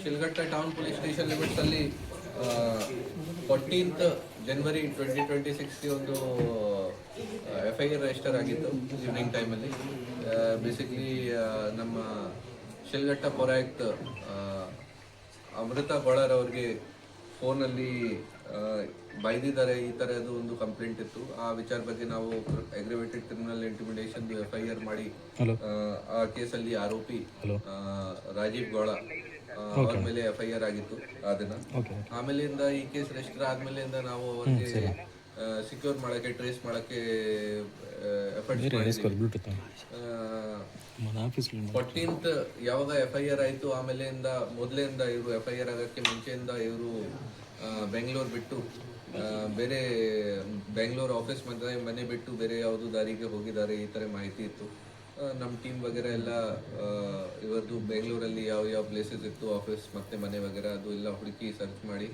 Shilghatta town police station limits ಅಲ್ಲಿ fourteenth January twenty twenty ಸಿಕ್ಸ್ಗೆ ಒಂದು ಎಫ್ ಐ ಆರ್ ರಿಜಿಸ್ಟರ್ ಆಗಿತ್ತು evening ಟೈಮಲ್ಲಿ ಬೇಸಿಕ್ಲಿ ನಮ್ಮ ಶಿಲ್ಘಟ್ಟ ಪೌರಾಯುಕ್ತ ಅಮೃತ ಗೊಳರ್ ಅವ್ರಿಗೆ ಫೋನಲ್ಲಿ ಬೈದಿದ್ದಾರೆ ಈ ಥರದ್ದು ಒಂದು ಕಂಪ್ಲೇಂಟ್ ಇತ್ತು. ಆ ವಿಚಾರ ಬಗ್ಗೆ ನಾವು aggravated criminal intimidation F I R ಮಾಡಿ ಆ, ಕೇಸಲ್ಲಿ ಆರೋಪಿ ರಾಜೀವ್ ಗೌಳ ಅವ್ರ ಮೇಲೆ ಎಫ್ ಐ ಆರ್ ಆಗಿತ್ತು ಅದನ್ನ ಆಮೇಲೆ ಆಮೇಲಿಂದ ಈ ಕೇಸ್ ರಿಜಿಸ್ಟರ್ ಆದ್ಮೇಲಿಂದ ನಾವು ಅವರಿಗೆ ಸಿಕ್ಯೂರ್ ಮಾಡಕ್ಕೆ ಟ್ರೇಸ್ ಮಾಡಕ್ಕೆ ಫೋರ್ಟೀನ್ತ್ ಯಾವಾಗ ಎಫ್ ಐ ಆರ್ ಆಯ್ತು ಆಮೇಲೆಯಿಂದ ಮೊದಲಿಂದ ಇವರು ಎಫ್ ಐ ಆರ್ ಆಗಕ್ಕೆ ಮುಂಚೆಯಿಂದ ಇವರು ಬೆಂಗಳೂರು ಬಿಟ್ಟು ಬೇರೆ ಬೆಂಗಳೂರು ಆಫೀಸ್ ಮನೆ ಮನೆ ಬಿಟ್ಟು ಬೇರೆ ಯಾವುದು ದಾರಿಗೆ ಹೋಗಿದ್ದಾರೆ ಈ ತರ ಮಾಹಿತಿ ಇತ್ತು. ನಮ್ಮ ಟೀಮ್ ವಗೇರೆ ಎಲ್ಲ ಇವರದು ಬೆಂಗಳೂರಲ್ಲಿ ಯಾವ ಯಾವ ಪ್ಲೇಸಸ್ ಇತ್ತು ಆಫೀಸ್ ಮತ್ತು ಮನೆ ವಗೇರ, ಅದು ಎಲ್ಲ ಹುಡುಕಿ ಸರ್ಚ್ ಮಾಡಿ,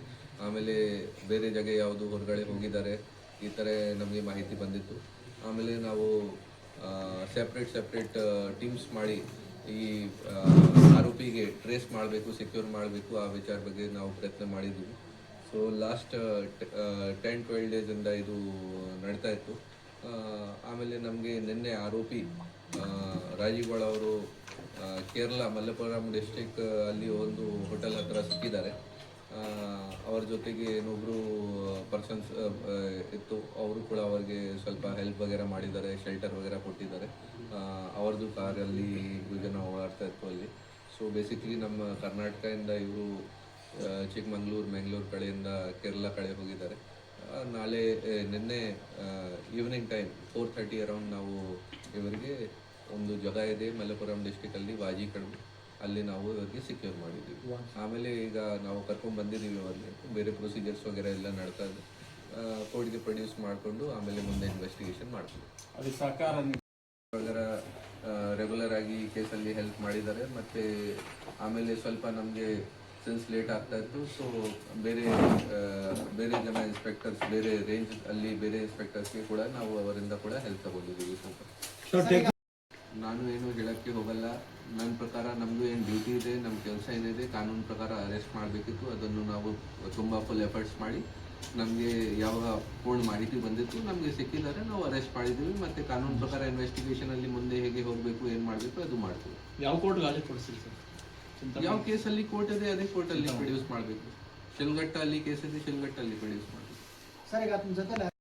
ಆಮೇಲೆ ಬೇರೆ ಜಾಗ ಯಾವುದು ಹೊರಗಡೆ ಹೋಗಿದ್ದಾರೆ, ಈ ಥರ ನಮಗೆ ಮಾಹಿತಿ ಬಂದಿತ್ತು. ಆಮೇಲೆ ನಾವು ಸೆಪ್ರೇಟ್ ಸೆಪ್ರೇಟ್ ಟೀಮ್ಸ್ ಮಾಡಿ, ಈ ಆರೋಪಿಗೆ ಟ್ರೇಸ್ ಮಾಡಬೇಕು ಸೆಕ್ಯೂರ್ ಮಾಡಬೇಕು, ಆ ವಿಚಾರ ಬಗ್ಗೆ ನಾವು ಪ್ರಯತ್ನ ಮಾಡಿದ್ವಿ. ಸೊ ಲಾಸ್ಟ್ ಟೆನ್ ಟ್ವೆಲ್ ಡೇಸಿಂದ ಇದು ನಡೀತಾ ಇತ್ತು. ಆಮೇಲೆ ನಮಗೆ ನಿನ್ನೆ ಆರೋಪಿ ಆ, ರಾಜೀವ್ ಅವರು ಕೇರಳ ಮಲ್ಲಪುರಂ ಡಿಸ್ಟಿಕ್ ಅಲ್ಲಿ ಒಂದು ಹೋಟೆಲ್ ಹತ್ರ ಸಿಕ್ಕಿದ್ದಾರೆ. ಅವ್ರ ಜೊತೆಗೆ ಇನ್ನೊಬ್ಬರು ಪರ್ಸನ್ಸ್ ಇತ್ತು. ಅವರು ಕೂಡ ಅವರಿಗೆ ಸ್ವಲ್ಪ ಹೆಲ್ಪ್ ವಗೇರ ಮಾಡಿದ್ದಾರೆ ಶೆಲ್ಟರ್ ವಗೇರ ಕೊಟ್ಟಿದ್ದಾರೆ. ಅವರದು ಅವ್ರದ್ದು ಕಾರಲ್ಲಿ ಜನ ಓಡಾಡ್ತಾ ಇತ್ತು ಅಲ್ಲಿ. ಸೊ ಬೇಸಿಕಲಿ ನಮ್ಮ ಕರ್ನಾಟಕದಿಂದ ಇವರು ಚಿಕ್ಕಮಂಗ್ಳೂರು ಮ್ಯಾಂಗ್ಳೂರು ಕಡೆಯಿಂದ ಕೇರಳ ಕಡೆ ಹೋಗಿದ್ದಾರೆ. ನಾಳೆ ನಿನ್ನೆ evening time four thirty around ನಾವು ಇವರಿಗೆ ಒಂದು ಜಾಗ ಇದೆ ಮಲ್ಲಪುರಂ ಡಿಸ್ಟಿಕಲ್ಲಿ ವಾಜಿ ಕಡಿಮೆ ಅಲ್ಲಿ ನಾವು ಇವರಿಗೆ ಸೆಕ್ಯೂರ್ ಮಾಡಿದ್ದೀವಿ. ಆಮೇಲೆ ಈಗ ನಾವು ಕರ್ಕೊಂಡು ಬಂದಿದ್ದೀವಿ ಅವರಿಗೆ ಬೇರೆ ಪ್ರೊಸೀಜರ್ಸ್ ವಗೇರೆ ಎಲ್ಲ ನಡ್ತಾ ಇದೆ. ಕೋರ್ಟ್ಗೆ ಪ್ರೊಡ್ಯೂಸ್ ಮಾಡಿಕೊಂಡು ಆಮೇಲೆ ಮುಂದೆ ಇನ್ವೆಸ್ಟಿಗೇಷನ್ ಮಾಡ್ತೀವಿ. ಅದು ಸರ್ಕಾರ ರೆಗ್ಯುಲರ್ ಆಗಿ ಈ ಕೇಸಲ್ಲಿ ಹೆಲ್ಪ್ ಮಾಡಿದ್ದಾರೆ. ಮತ್ತು ಆಮೇಲೆ ಸ್ವಲ್ಪ ನಮಗೆ ಸಿನ್ಸ್ ಲೇಟ್ ಆಗ್ತಾ ಇತ್ತು ಸೊ ಬೇರೆ ಬೇರೆ ಜನ ಇನ್ಸ್ಪೆಕ್ಟರ್ಸ್ ಬೇರೆ ರೇಂಜ್ ಅಲ್ಲಿ ಬೇರೆ ಇನ್ಸ್ಪೆಕ್ಟರ್ಸ್ಗೆ ಕೂಡ ನಾವು ಅವರಿಂದ ಕೂಡ ಹೆಲ್ಪ್ ತಗೊಂಡಿದ್ದೀವಿ ಸ್ವಲ್ಪ ನಾನು ಏನು ಹೇಳಕ್ಕೆ ಹೋಗಲ್ಲ. ನನ್ನ ಪ್ರಕಾರ ನಮ್ಮದು ಏನು ಡ್ಯೂಟಿ ಇದೆ ನಮ್ಮ ಕೆಲಸ ಏನಿದೆ ಕಾನೂನು ಪ್ರಕಾರ ಅರೆಸ್ಟ್ ಮಾಡಬೇಕಿತ್ತು. ಅದನ್ನು ನಾವು ತುಂಬ ಫುಲ್ ಎಫರ್ಟ್ಸ್ ಮಾಡಿ ನಮಗೆ ಯಾವಾಗ ಪೂರ್ಣ ಮಾಹಿತಿ ಬಂದಿತ್ತು ನಮಗೆ ಸಿಕ್ಕಿದ್ದಾರೆ. ನಾವು ಅರೆಸ್ಟ್ ಮಾಡಿದ್ದೀವಿ. ಮತ್ತೆ ಕಾನೂನು ಪ್ರಕಾರ ಇನ್ವೆಸ್ಟಿಗೇಷನ್ ಅಲ್ಲಿ ಮುಂದೆ ಹೇಗೆ ಹೋಗಬೇಕು ಏನು ಮಾಡಬೇಕು ಅದು ಮಾಡ್ತೀವಿ. ಯಾವ ಕೋರ್ಟ್ ಗಾಜಿ ಕೊಡಿಸಿ ಸರ್? ಯಾವ ಕೇಸಲ್ಲಿ ಕೋರ್ಟ್ ಇದೆ ಅದೇ ಕೋರ್ಟ್ ಅಲ್ಲಿ ಪ್ರೊಡ್ಯೂಸ್ ಮಾಡಬೇಕು. ಶಿಲ್ಗಟ್ಟ ಅಲ್ಲಿ ಕೇಸ್ ಇದೆ ಶಿಲ್ಗಟ್ಟ ಅಲ್ಲಿ ಪ್ರೊಡ್ಯೂಸ್ ಮಾಡಬೇಕು. ಸರ್ ಈಗ ಜೊತೆ